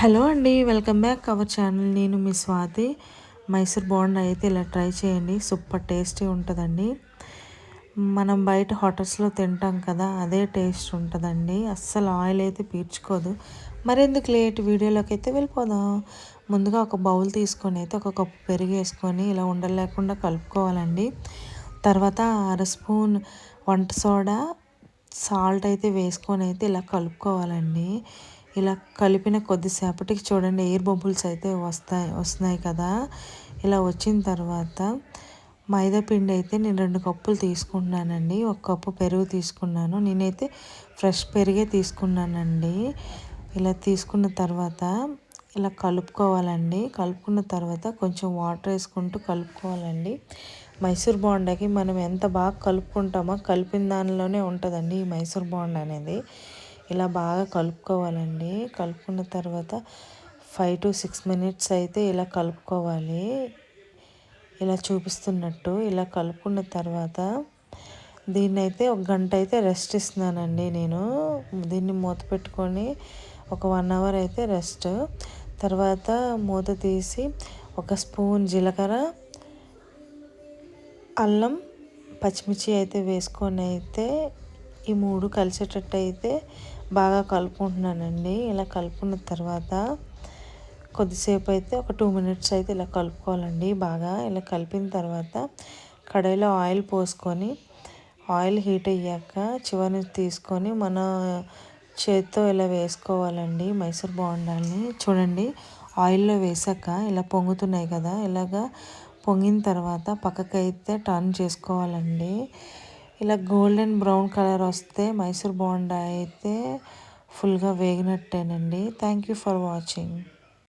Hello అండి welcome back our channel. నేను మీ స్వాతి. మైసూర్ బోండా అయితే ఇలా ట్రై చేయండి సూపర్ టేస్టీ ఉంటుందండి. మనం బయట హోటల్స్లో తింటాం కదా అదే టేస్ట్ ఉంటుందండి. అస్సలు ఆయిల్ అయితే పీల్చుకోదు. మరెందుకు లేట్? వీడియోలోకి అయితే వెళ్ళిపోదాం. ముందుగా ఒక బౌల్ తీసుకొని అయితే ఒక కప్పు పెరుగు వేసుకొని ఇలా ఉండలేకుండా కలుపుకోవాలండి. తర్వాత అర స్పూన్ వంట సోడా సాల్ట్ అయితే వేసుకొని అయితే ఇలా కలుపుకోవాలండి. ఇలా కలిపిన కొద్దిసేపటికి చూడండి ఎయిర్ బబుల్స్ అయితే వస్తాయి వస్తున్నాయి కదా. ఇలా వచ్చిన తర్వాత మైదా పిండి అయితే నేను రెండు కప్పులు తీసుకున్నానండి ఒక కప్పు పెరుగు తీసుకున్నాను. నేనైతే ఫ్రెష్ పెరిగే తీసుకున్నానండి. ఇలా తీసుకున్న తర్వాత ఇలా కలుపుకోవాలండి. కలుపుకున్న తర్వాత కొంచెం వాటర్ వేసుకుంటూ కలుపుకోవాలండి. మైసూర్ బాండకి మనం ఎంత బాగా కలుపుకుంటామో కలిపిన దానిలోనే ఉంటుందండి ఈ మైసూర్ బాండ్ అనేది. ఇలా బాగా కలుపుకోవాలండి. కలుపుకున్న తర్వాత ఫైవ్ టు సిక్స్ మినిట్స్ అయితే ఇలా కలుపుకోవాలి. ఇలా చూపిస్తున్నట్టు ఇలా కలుపుకున్న తర్వాత దీన్ని అయితే ఒక గంట అయితే రెస్ట్ ఇస్తున్నానండి నేను. దీన్ని మూత పెట్టుకొని ఒక వన్ అవర్ అయితే రెస్ట్. తర్వాత మూత తీసి ఒక స్పూన్ జీలకర్ర అల్లం పచ్చిమిర్చి అయితే వేసుకొని అయితే ఈ మూడు కలిసేటట్టు అయితే బాగా కలుపుకుంటున్నానండి. ఇలా కలుపుకున్న తర్వాత కొద్దిసేపు అయితే ఒక టూ మినిట్స్ అయితే ఇలా కలుపుకోవాలండి. బాగా ఇలా కలిపిన తర్వాత కడాయిలో ఆయిల్ పోసుకొని ఆయిల్ హీట్ అయ్యాక చివరిని తీసుకొని మన చేత్తో ఇలా వేసుకోవాలండి. మైసూర్ బాగుండాలని చూడండి ఆయిల్లో వేసాక ఇలా పొంగుతున్నాయి కదా. ఇలాగా పొంగిన తర్వాత పక్కకైతే టర్న్ చేసుకోవాలండి. ఇలా గోల్డెన్ బ్రౌన్ కలర్ వస్తే మైసూర్ బోండా అయితే ఫుల్గా వేగినట్టేనండి. Thank you for watching